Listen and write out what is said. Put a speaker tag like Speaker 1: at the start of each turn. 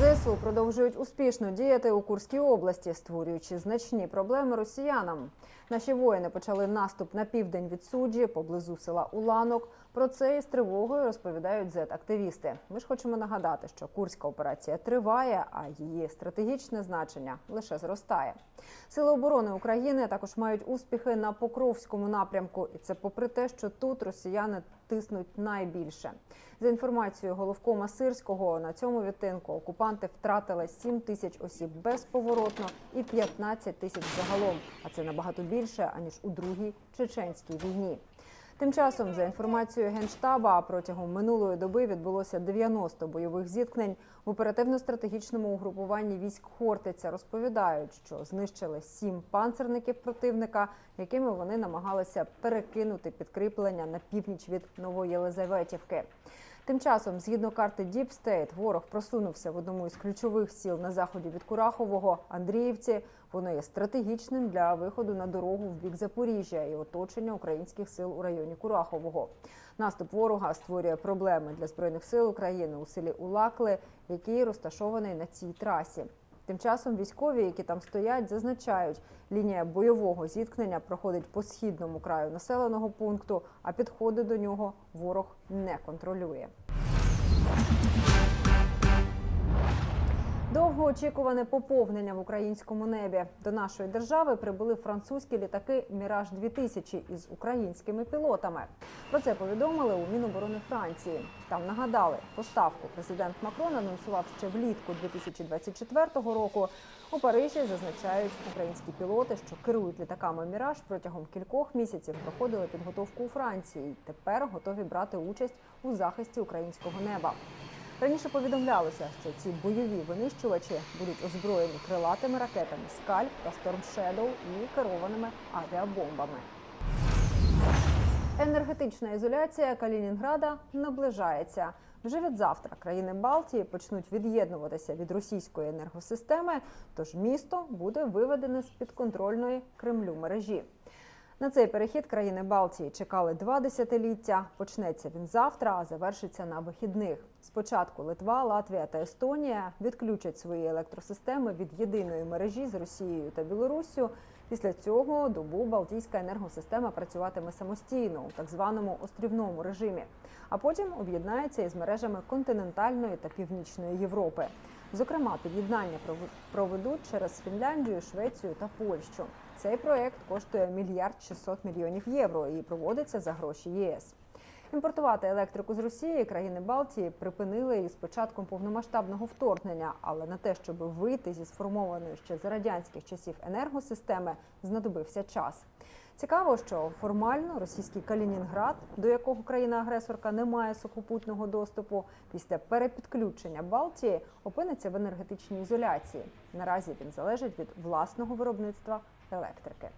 Speaker 1: ЗСУ продовжують успішно діяти у Курській області, створюючи значні проблеми росіянам. Наші воїни почали наступ на південь від суджі поблизу села Уланок. Про це із тривогою розповідають зет-активісти. Ми ж хочемо нагадати, що курська операція триває, а її стратегічне значення лише зростає. Сили оборони України також мають успіхи на Покровському напрямку, і це попри те, що тут росіяни тиснуть найбільше. За інформацією головкома Сирського, на цьому відтинку окупанти втратили 7 тисяч осіб безповоротно і 15 тисяч загалом. А це набагато більше аніж у другій чеченській війні. Тим часом, за інформацією генштаба, протягом минулої доби відбулося 90 бойових зіткнень в оперативно-стратегічному угрупуванні військ Хортиця. Розповідають, що знищили сім панцерників противника, якими вони намагалися перекинути підкріплення на північ від Новоєлизаветівки. Тим часом, згідно карти State, ворог просунувся в одному із ключових сіл на заході від Курахового Андріївці. Воно є стратегічним для виходу на дорогу в бік Запоріжжя і оточення українських сил у районі Курахового. Наступ ворога створює проблеми для збройних сил України у селі Улакли, який розташований на цій трасі. Тим часом військові, які там стоять, зазначають, лінія бойового зіткнення проходить по східному краю населеного пункту, а підходи до нього ворог не контролює. Довгоочікуване поповнення в українському небі до нашої держави прибули французькі літаки Міраж 2000 із українськими пілотами. Про це повідомили у Міноборони Франції. Там нагадали, поставку президент Макрон анонсував ще влітку 2024 року. У Парижі зазначають українські пілоти, що керують літаками Міраж протягом кількох місяців проходили підготовку у Франції. і Тепер готові брати участь у захисті українського неба. Раніше повідомлялося, що ці бойові винищувачі будуть озброєні крилатими ракетами Скальп та Storm Shadow і керованими авіабомбами. Енергетична ізоляція Калінінграда наближається. Вже від завтра країни Балтії почнуть від'єднуватися від російської енергосистеми, тож місто буде виведене з підконтрольної Кремлю мережі. На цей перехід країни Балтії чекали два десятиліття. Почнеться він завтра, а завершиться на вихідних. Спочатку Литва, Латвія та Естонія відключать свої електросистеми від єдиної мережі з Росією та Білоруссю. Після цього добу Балтійська енергосистема працюватиме самостійно у так званому острівному режимі, а потім об'єднається із мережами континентальної та північної Європи. Зокрема, під'єднання пров- проведуть через Фінляндію, Швецію та Польщу. Цей проект коштує мільярд 600 мільйонів євро і проводиться за гроші ЄС. Імпортувати електрику з Росії країни Балтії припинили із початком повномасштабного вторгнення, але на те, щоб вийти зі сформованої ще за радянських часів енергосистеми, знадобився час. Цікаво, що формально російський Калінінград, до якого країна-агресорка не має сухопутного доступу, після перепідключення Балтії опиниться в енергетичній ізоляції. Наразі він залежить від власного виробництва електрики.